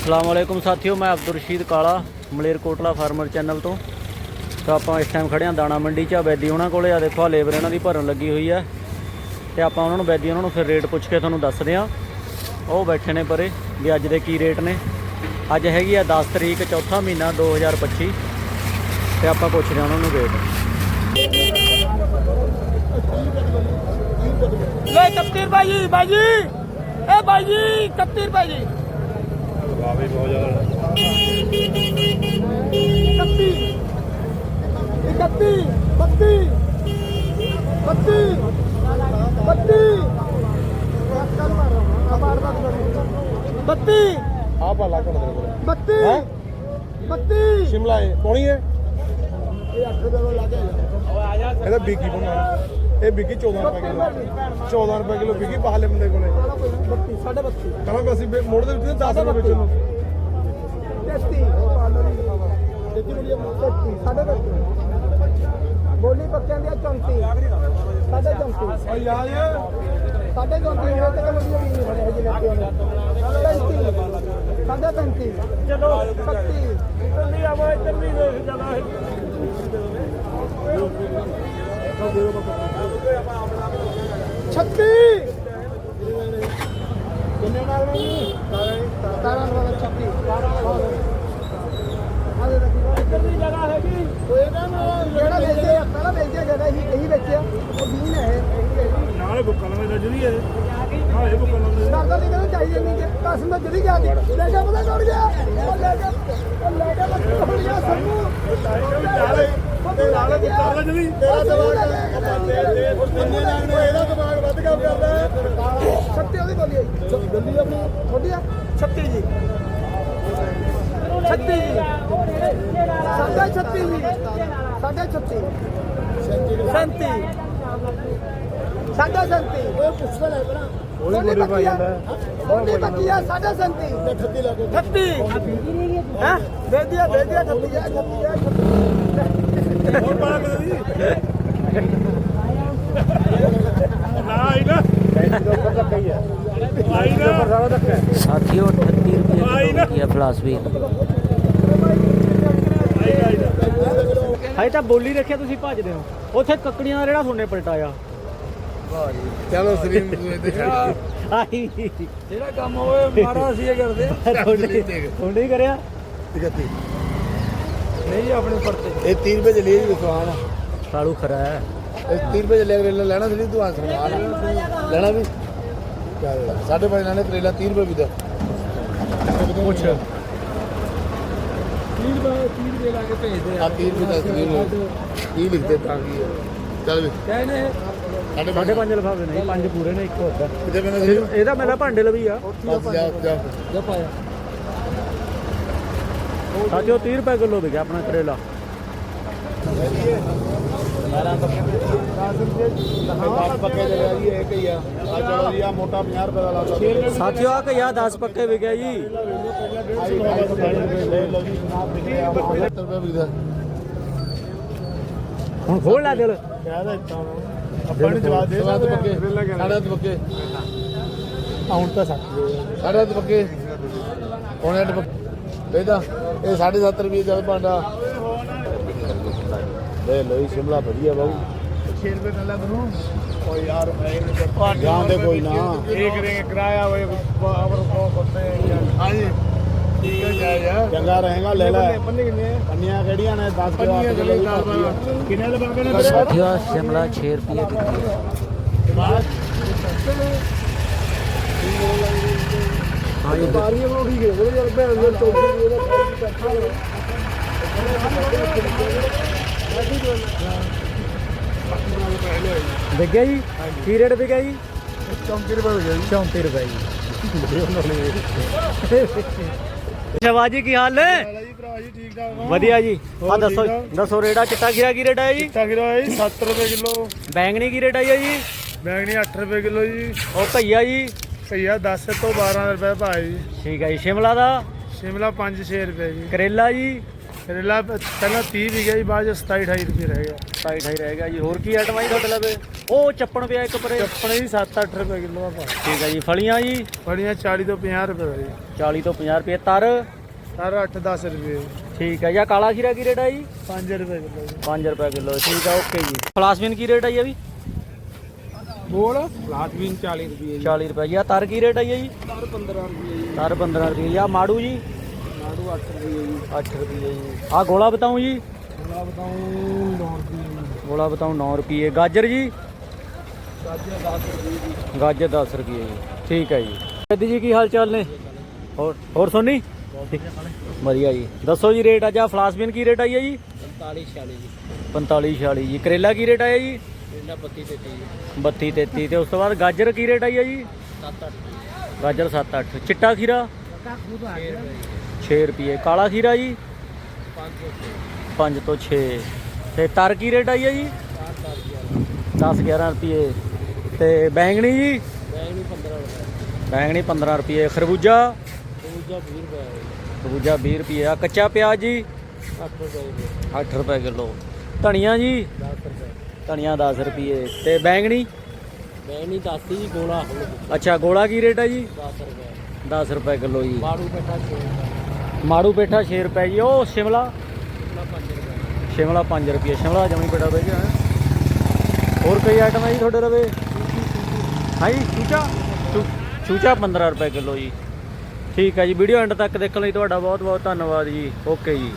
ਅਸਲਾਮ ਵਾਲੇਕੁਮ ਸਾਥੀਓ, ਮੈਂ ਅਬਦੁਲ ਰਸ਼ੀਦ ਕਾਲਾ ਮਲੇਰਕੋਟਲਾ ਫਾਰਮਰ ਚੈਨਲ ਤੋਂ। ਤਾਂ ਆਪਾਂ ਇਸ ਟਾਈਮ ਖੜੇ ਹਾਂ ਦਾਣਾ ਮੰਡੀ 'ਚ, ਆ ਬੈਦੀ ਉਹਨਾਂ ਕੋਲੇ। ਆ ਦੇਖੋ, ਆ ਲੇਬਰ ਇਹਨਾਂ ਦੀ ਭਰਨ ਲੱਗੀ ਹੋਈ ਹੈ। ਤੇ ਆਪਾਂ ਉਹਨਾਂ ਨੂੰ, ਬੈਦੀ ਉਹਨਾਂ ਨੂੰ ਫਿਰ ਰੇਟ ਪੁੱਛ ਕੇ ਤੁਹਾਨੂੰ ਦੱਸਦੇ ਹਾਂ। ਉਹ ਬੈਠੇ ਨੇ ਪਰੇ, ਵੀ ਅੱਜ ਦੇ ਕੀ ਰੇਟ ਨੇ। ਅੱਜ ਹੈਗੀ ਆ 10 ਤਰੀਕ, ਚੌਥਾ ਮਹੀਨਾ 2025 ਤੇ ਆਪਾਂ ਪੁੱਛਦੇ ਹਾਂ ਉਹਨਾਂ ਨੂੰ ਰੇਟ। ਲੈ 31 ਰੁਪਏ ਜੀ, ਬਾਈ ਜੀ। ਇਹ ਬਾਈ ਜੀ 31 ਰੁਪਏ ਜੀ ਵਾਵੇ ਬਹੁਤ ਜ਼ਿਆਦਾ 31 31 32 32 32 ਆ ਭਾਲਾ ਕੋਣ ਦੇ ਕੋਲ 32 32 ਸ਼ਿਮਲਾ ਹੈ ਕੋਣੀ ਹੈ ਇਹ 8 ਰੁਪਏ ਦਾ ਲੱਗ ਗਿਆ ਇਹਦਾ ਬੀਕੀ ਬਣਾ ਇਹ ਵਿਕੀ 14 ਰੁਪਏ ਕਿਲੋ। 14 ਰੁਪਏ ਕਿਲੋ ਵਿਕੀ ਬਾਹਲੇ ਬੰਦੇ ਕੋਲੇ। 32 32.5 ਕਹਾਂਗੇ ਅਸੀਂ ਮੋੜ ਦੇ ਵਿੱਚ 10 ਰੁਪਏ ਵਿੱਚ ਨੂੰ। 33 ਬੋਲੀ ਪੱਕਿਆਂ ਦੀ 34 ਸਾਡੇ 34 ਓ ਯਾਰ। ਸਾਡੇ 34 ਹੋ ਤੇ ਨਹੀਂ ਬਣੇ ਹਜੇ ਲੈ ਕੇ ਆਉਣੇ ਸਾਡੇ 35 ਚਲੋ 36 ਚੱਲੀ ਆਵਾ ਇੱਧਰ ਵੀ ਦੇਖ ਜਲਾ ਹੈ 36 ਕਿੰਨੇ ਨਾਲ ਮੈਂ 17 ਨਾਲ 36 ਆਦੇ ਤੱਕ ਕਿੰਨੀ ਜਗ੍ਹਾ ਹੈਗੀ? ਕੋਈ ਨਾ ਜਿਹੜਾ ਵੇਚੇ ਪਹਿਲਾਂ ਵੇਚਿਆ ਗਿਆ ਇਹੀ ਇਹੀ ਵੇਚਿਆ। ਉਹ ਜ਼ਮੀਨ ਹੈ ਨਾਲੇ ਬੁੱਕਾ ਨਾਲ ਦਾ ਜੁਰੀ ਹੈ। ਨਾਲੇ ਬੁੱਕਾ ਨਾਲ ਦਾ ਸਰਦਾਰ ਦੀ ਕਹਿੰਦਾ ਚਾਹੀਦੀ ਨਹੀਂ ਕਿ ਕਸਮ ਜਿਹੜੀ ਗਿਆ ਸੀ ਲੈ ਕੇ ਪਤਾ ਟੁੱਟ ਗਿਆ? ਉਹ ਲੈ ਕੇ ਉਹ ਲੈ ਕੇ ਪਤਾ ਟੁੱਟ ਗਿਆ ਸਾਨੂੰ? ਤੇ ਨਾਲ ਕਰ ਲੈ ਜਣੀ ਤੇਰਾ ਦਿਮਾਗ ਬੰਦੇ ਨਾਲ ਇਹਦਾ ਦਿਮਾਗ ਵੱਧ ਕੰਮ ਕਰਦਾ ਛੱਤੀ ਉਹਦੀ ਬੋਲੀ ਆਈ। ਦਿੱਲੀ ਆਪਣੀ ਥੋੜੀ ਆ। ਛੱਤੀ ਜੀ। ਛੱਤੀ ਜੀ। ਸਾਡਾ ਛੱਤੀ ਜੀ। ਸਾਡਾ ਛੱਤੀ। 37 ਸਾਡਾ 37 ਉਹ ਪੁੱਛਦਾ ਲੈ ਬਣਾ ਕੋਈ ਬੋਲੀ ਪਾ ਜਾਂਦਾ ਬੋਲੀ ਬਾਕੀ ਆ। ਸਾਡਾ 37 36 ਲੱਗੋ 36 ਹੈ? ਦੇ ਦਿਆ ਦੇ ਦਿਆ 36 36 ਬੋਲੀ ਰੱਖਿਆ ਤੁਸੀਂ ਭੱਜਦੇ ਹੋ। ਉੱਥੇ ਕੱਕੜੀਆਂ ਦਾ ਰੇੜਾ ਸੋਨੇ ਪਲਟਾਇਆ। ਚਲੋ ਸਲੀਮ ਦੂਏ ਤੇ ਆਹੀ ਜਿਹੜਾ ਕੰਮ ਹੋਵੇ ਮਾਰਾ ਸੀ ਕਰਦੇ ਤੁਹਾਡੇ ਹੀ ਕਰਿਆ। 31 ਨਹੀਂ ਆਪਣੇ ਪਰਤੇ ਇਹ 30 ਰੁਪਏ ਚਲੀ ਜੀ ਦੁਕਾਨ। ਕਾਲੂ ਖਰਾ ਹੈ। ਇਹ 30 ਰੁਪਏ ਚੱਲਿਆ ਕਰੇਲਾ ਲੈਣਾ ਸੀ ਤੂੰ ਆ ਸਮਾਨ ਲੈਣਾ ਵੀ? ਸਾਡੇ ਪੰਜ ਲੈਣੇ ਕਰੇਲਾ 30 ਰੁਪਏ ਵੀ ਦਾ ਪੁੱਛ। 30 ਰੁਪਏ 30 ਰੁਪਏ ਲਾ ਕੇ ਭੇਜਦੇ ਆ। 30 ਰੁਪਏ ਦਾ 30 ਰੁਪਏ 30 ਲਿਖਦੇ ਤਾਂ ਕੀ ਹੈ ਚੱਲ ਵੀ। ਕਹਿੰਦੇ ਸਾਡੇ ਸਾਡੇ ਪੰਜ। ਲਫਾਫੇ ਨਹੀਂ ਪੰਜ ਪੂਰੇ ਨੇ ਇੱਕ ਕਿਤੇ ਮੈਨੇ ਸੀ? ਇਹਦਾ ਮੇਰਾ ਭਾਂਡੇ ਲਵੀ ਆ। ਜਾ ਜਾ। ਜੋ ਪਾਇਆ। ਸਾਥੀਓ 30 ਰੁਪਏ ਕਿਲੋ ਵਿਕਿਆ ਆਪਣਾ ਕਰੇਲਾ। ਦਸ ਪੱਕੇ ਦੇ ਲਿਆ ਜੀ ਇੱਕ ਹੀ ਆ ਆ ਚਲੋ ਜੀ ਆ ਮੋਟਾ 50 ਰੁਪਏ ਦਾ ਲਾਤਾ ਸਾਥੀਓ ਆ ਕਿ 10 ਪੱਕੇ ਵਿਕਿਆ ਜੀ। ਹੁਣ ਖੋਲ ਲੈ ਦਿਲ। ਆਪਾਂ ਨੂੰ ਜਵਾਬ ਦੇ। ਸਾਡੇ ਪੱਕੇ ਸਾਡੇ ਪੱਕੇ। ਹੁਣ ਤਾਂ ਸਾਡੇ ਪੱਕੇ ਹੁਣ ਹੱਥ ਪੱਕੇ ਇਹਦਾ ਇਹ 7.5 ਰੁਪਏ ਦਾ ਭਾਂਡਾ। ਦੇ ਲੋਈ ਸ਼ਿਮਲਾ ਵਧੀਆ ਬਾਬੂ 6 ਰੁਪਏ ਕੱਲਾ ਬਣੂ ਓ ਯਾਰ ਜਾਂਦੇ ਕੋਈ ਨਾ। ਇਹ ਕरेंगे ਕਿਰਾਇਆ ਹੋਏ ਆਵਰ ਕੋ ਕਰਤੇ ਹਾਂਜੀ ਠੀਕ ਹੈ ਜਾ ਜਾ ਚੰਗਾ ਰਹੇਗਾ ਲੈ ਲੈ। ਪੰਨੀਆਂ ਕਿਹੜੀਆਂ ਨੇ? 10 ਪੰਨੀਆਂ ਚਲੇ ਕਿੰਨੇ ਲਵਾ ਕੇ ਨੇ ਸਾਥੀਓ ਆਹ ਸ਼ਿਮਲਾ 6 ਰੁਪਏ ਵਿਕੀ ਹੈ ਹਾਂ ਜੀ ਬਾਰੀਆਂ ਨੂੰ ਠੀਕ ਹੈ। ਉਹਦੇ ਯਾਰ ਭੈਣ ਦੇ ਚੌਕੀ ਉਹਦਾ ਵਿਕਿਆ ਜੀ? ਕੀ ਰੇਟ ਵਿਕਿਆ ਜੀ? 34 ਰੁਪਏ ਹੋ ਗਿਆ 34 ਰੁਪਏ ਜੀ। ਸ਼ਵਾਜੀ ਕੀ ਹਾਲ ਹੈ ਜੀ ਜੀ? ਵਧੀਆ ਜੀ। ਆ ਦੱਸੋ? ਦੱਸੋ ਰੇੜਾ ਚਿੱਟਾ ਖੀਰਾ ਕੀ ਰੇਟ ਹੈ ਜੀ? ਚਿੱਟਾ ਕਿਲੋ ਹੈ ਜੀ 7 ਰੁਪਏ ਕਿਲੋ। ਬੈਂਗਣੀ ਕੀ ਰੇਟ ਹੈ ਜੀ? ਬੈਂਗਣੀ 8 ਰੁਪਏ ਕਿਲੋ ਜੀ। ਉਹ ਭਈਆ ਜੀ ਭਈਆ 10 ਤੋਂ 12 ਰੁਪਏ ਭਾਅ ਜੀ। ਠੀਕ ਹੈ ਜੀ ਸ਼ਿਮਲਾ ਦਾ? ਸ਼ਿਮਲਾ 5 6 ਰੁਪਏ ਜੀ। ਕਰੇਲਾ ਜੀ? ਕਰੇਲਾ ਪਹਿਲਾਂ 30 ਵੀ ਗਿਆ ਜੀ ਬਾਅਦ ਚ 27 28 ਰੁਪਏ ਰਹਿ ਗਿਆ। ਸਾਈਡ ਹਾਈ ਰਹਿ ਗਿਆ ਜੀ ਹੋਰ ਕੀ ਆਈਟਮ ਆਈ ਤੁਹਾਡੇ ਲਵੇ? ਉਹ ਚੱਪਣ ਪਿਆ ਇੱਕ ਪਰੇ। ਚੱਪਣੇ ਜੀ 7-8 ਰੁਪਏ ਕਿਲੋ ਆ ਠੀਕ ਹੈ ਜੀ ਫਲੀਆਂ ਜੀ? ਬੜੀਆਂ 40 ਤੋਂ 50 ਰੁਪਏ ਜੀ। 40 ਤੋਂ 50 ਰੁਪਏ। ਤਰ? ਸਾਰਾ 8-10 ਰੁਪਏ। ਠੀਕ ਹੈ ਜਾਂ ਕਾਲਾ ਖੀਰਾ ਕੀ ਰੇਟ ਹੈ ਜੀ? 5 ਰੁਪਏ ਕਿਲੋ ਜੀ। 5 ਰੁਪਏ ਕਿਲੋ ਠੀਕ ਹੈ ਓਕੇ ਜੀ। ਫਲਾਸਮੀਨ ਕੀ ਰੇਟ ਹੈ ਜੀ ਇਹ ਵੀ? ਬੋਲ। ਲਾਤਵੀਨ 40 ਰੁਪਏ 40 ਰੁਪਏ ਜੀ। ਆ ਤਰ ਕੀ ਰੇਟ ਹੈ ਜੀ? ਸਰ 15 ਰੁਪਏ ਜੀ। ਤਰ 15 ਰੁਪਏ ਜਾਂ। ਮਾੜੂ ਜੀ? ਨਾੜੂ 8 ਰੁਪਏ ਜੀ। 8 ਰੁਪਏ ਜੀ। ਆ ਗੋਲਾ ਬਤਾਉ ਜੀ? ਮੈਂ ਬਤਾਉਂ 9 ਰੁਪਏ ਗੋਲਾ ਬਤਾਉ 9 ਰੁਪਏ। ਗਾਜਰ ਜੀ? ਗਾਜਰ 10 ਰੁਪਏ ਜੀ। ਗਾਜਰ 10 ਰੁਪਏ ਜੀ। ਠੀਕ ਹੈ ਜੀ। ਜੀ ਕੀ ਹਾਲ ਚਾਲ ਨੇ? ਹੋਰ ਹੋਰ ਸੋਨੀ? ਵਧੀਆ ਜੀ। ਦੱਸੋ ਜੀ ਰੇਟ ਅੱਜ। ਆ ਫਲਾਸਬੀਨ ਕੀ ਰੇਟ ਆਈ ਹੈ ਜੀ? 45 46 ਜੀ। 45 46 ਜੀ। ਕਰੇਲਾ ਕੀ ਰੇਟ ਆਇਆ ਜੀ? ਇਹਨਾਂ 32 33 ਜੀ 32 33 ਤੇ ਉਸ ਤੋਂ ਬਾਅਦ ਗਾਜਰ ਕੀ ਰੇਟ ਆਈ ਹੈ ਜੀ? 7 8 ਗਾਜਰ 7 8 ਚਿੱਟਾ ਖੀਰਾ? 6 ਰੁਪਏ। ਕਾਲਾ ਖੀਰਾ ਜੀ? 5 ਤੋਂ 6 ਤੇ ਤਰ ਕੀ ਰੇਟ ਆਈ ਹੈ ਜੀ? 10 11 ਰੁਪਏ। ਤੇ ਬੈਂਗਣੀ ਜੀ? ਬੈਂਗਣੀ 15 ਰੁਪਏ। ਖਰਬੂਜਾ? ਖਰਬੂਜਾ 20 ਰੁਪਏ ਆ ਕੱਚਾ ਪਿਆਜ਼ ਜੀ? 8 ਰੁਪਏ ਕਿਲੋ। ਧਨੀਆ ਜੀ? ਧਨੀਆ 10 ਰੁਪਏ ਤੇ ਬੈਂਗਣੀ? ਬੈਣੀ ਦੱਸੀ ਜੀ ਗੋਲਾ। ਅੱਛਾ ਗੋਲਾ ਕੀ ਰੇਟ ਹੈ ਜੀ? 10 ਰੁਪਏ। 10 ਰੁਪਏ ਕਿਲੋ ਜੀ। ਮਾੜੂ ਬੈਠਾ 6 ਰੁਪਏ। ਮਾੜੂ ਪੇਠਾ 6 ਰੁਪਏ ਜੀ ਉਹ ਸ਼ਿਮਲਾ? 5 ਰੁਪਏ। ਸ਼ਿਮਲਾ 5 ਰੁਪਏ ਸ਼ਿਮਲਾ ਜਮੀ ਪੇਠਾ ਬਹਿ ਗਿਆ ਹੋਰ ਕਈ ਆਈਟਮ ਹੈ ਜੀ ਤੁਹਾਡੇ ਰਵੇ ਹਾਂ ਜੀ ਚੂਚਾ ਚੂਚਾ 15 ਰੁਪਏ ਕਿਲੋ ਜੀ। ਠੀਕ ਹੈ ਜੀ ਵੀਡੀਓ ਐਂਡ ਤੱਕ ਦੇਖਣ ਲਈ ਤੁਹਾਡਾ ਬਹੁਤ ਬਹੁਤ ਧੰਨਵਾਦ ਜੀ। ਓਕੇ ਜੀ।